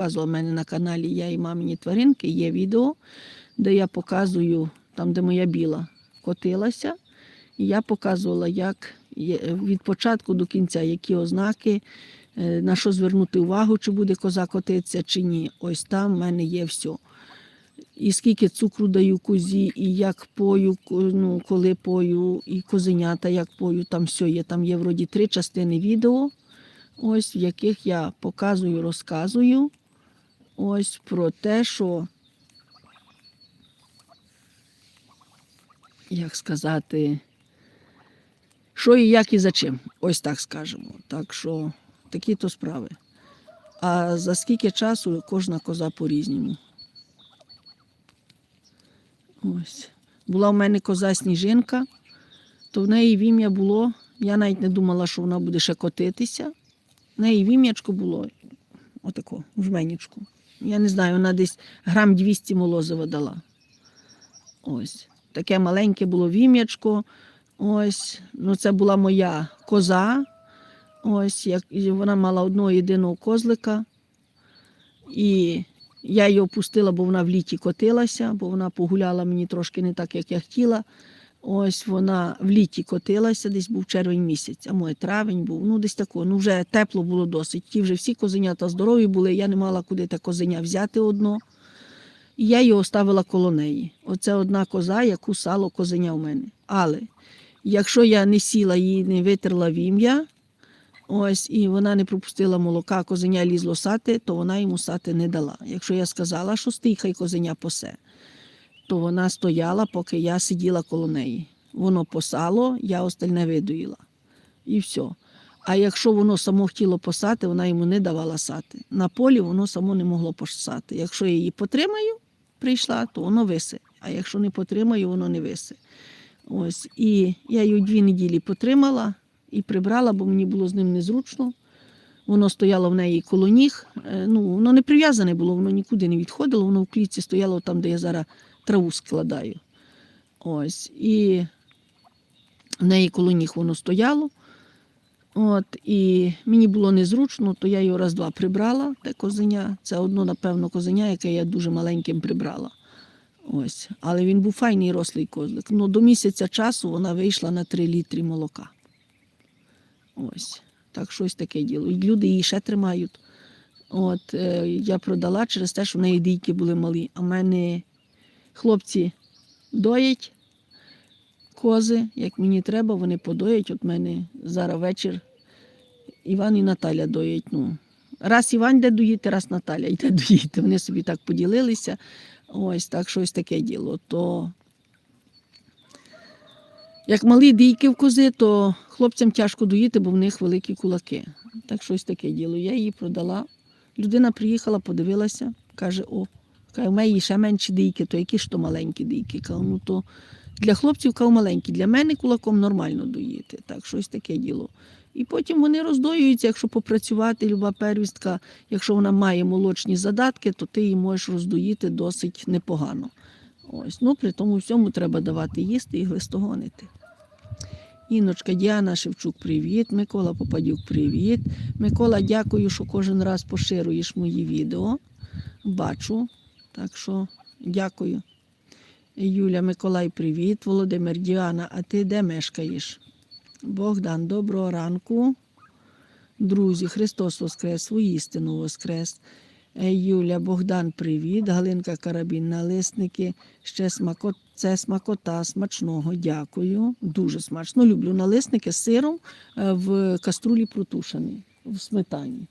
показувала в мене на каналі Я і мамині тваринки, є відео, де я показую, там, де моя біла котилася. І я показувала, як від початку до кінця, які ознаки, е, на що звернути увагу, чи буде коза котитися, чи ні. Ось там в мене є все. І скільки цукру даю козі, і як пою, ну, коли пою, і козенята як пою, там все є. Там є вроді три частини відео, ось в яких я показую, розказую ось про те, що, як сказати, що і як і за чим. Ось так скажемо. Так що такі то справи. А за скільки часу кожна коза по-різному. Ось. Була в мене коза сніжинка, то в неї в ім'я було. Я навіть не думала, що вона буде ще котитися. В неї в ім'ячко було отако, в жменічку. Я не знаю, вона десь грам 200 молозива дала. Ось. Таке маленьке було вім'ячко. Ось. Ну, це була моя коза. Ось, як, вона мала одного єдиного козлика. І я її опустила, бо вона в літі котилася, бо вона погуляла мені трошки не так, як я хотіла. Ось вона в літі котилася, десь був червень місяць, а моє травень був. Ну, десь тако. Ну, вже тепло було досить. Ті вже всі козенята здорові були, я не мала куди те козеня взяти одно. І я її оставила коло неї. Оце одна коза, яку сало козеня в мене. Але якщо я не сіла її, не витерла в ім'я, ось, і вона не пропустила молока, козеня лізло сати, то вона йому сати не дала. Якщо я сказала, що стій, хай козеня посе, то вона стояла, поки я сиділа коло неї. Воно посало, я остальне видоїла. І все. А якщо воно само хотіло посати, вона йому не давала сати. На полі воно само не могло посати. Якщо я її потримаю, прийшла, то воно висе. А якщо не потримаю, воно не висе. Ось. І я її дві неділі потримала і прибрала, бо мені було з ним незручно. Воно стояло в неї коло ніг. Е, Ну, воно не прив'язане було, воно нікуди не відходило, воно в клітці стояло там, де я зараз траву складаю. Ось. І в неї коло ніг воно стояло. От, і мені було незручно, то я його раз-два прибрала, те козеня. Це одно, напевно, козеня, яке я дуже маленьким прибрала. Ось. Але він був файний рослий козлик. Ну, до місяця часу вона вийшла на 3 літри молока. Ось. Так щось таке діло. І люди її ще тримають. От, е, я продала через те, що в неї дійки були малі. А в мене хлопці доять кози, як мені треба, вони подоять. От мене зараз вечір Іван і Наталя доять. Ну, раз Іван йде доїти, раз Наталя йде доїти. Вони собі так поділилися. Ось так щось таке діло. То як малі дійки в кози, то хлопцям тяжко доїти, бо в них великі кулаки. Так щось таке діло. Я її продала. Людина приїхала, подивилася, каже: о, каже, в мене ще менші дійки, то які ж то маленькі дійки. Кажу, ну то для хлопців кажу, маленькі, для мене кулаком нормально доїти. Так, щось таке діло. І потім вони роздоюються, якщо попрацювати, люба первістка, якщо вона має молочні задатки, то ти її можеш роздоїти досить непогано. Ось, ну при тому всьому треба давати їсти і глистогонити. Іночка Діана Шевчук, привіт. Микола Попадюк, привіт. Микола, дякую, що кожен раз поширюєш мої відео. Бачу. Так що дякую. Юля Миколай, привіт. Володимир Діана, а ти де мешкаєш? Богдан, доброго ранку. Друзі, Христос Воскрес, воістину Воскрес. Е, Юля, Богдан, привіт. Галинка Карабін, налисники. Ще смакот... це смакота смачного. Дякую. Дуже смачно. Люблю налисники з сиром е, в каструлі протушений, в сметані.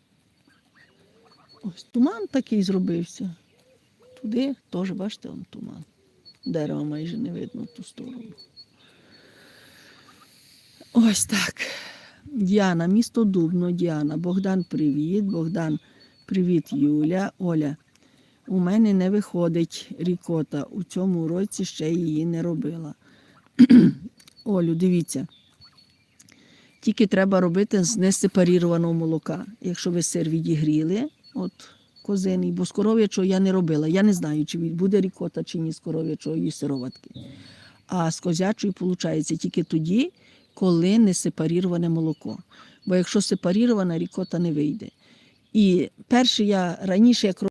Ось туман такий зробився. Туди теж, бачите, он туман. Дерева майже не видно в ту сторону. Ось так. Діана, місто Дубно, Діана. Богдан, привіт. Богдан, привіт, Юля. Оля. У мене не виходить рікота. У цьому році ще її не робила. Олю, дивіться. Тільки треба робити з несепарірованого молока. Якщо ви сир відігріли, от козиний, бо з коров'ячого я не робила. Я не знаю, чи буде рікота, чи ні з і сироватки. А з козячої виходить тільки тоді, коли не сепаріроване молоко. Бо якщо сепарірована, рікота не вийде. І перше я раніше, як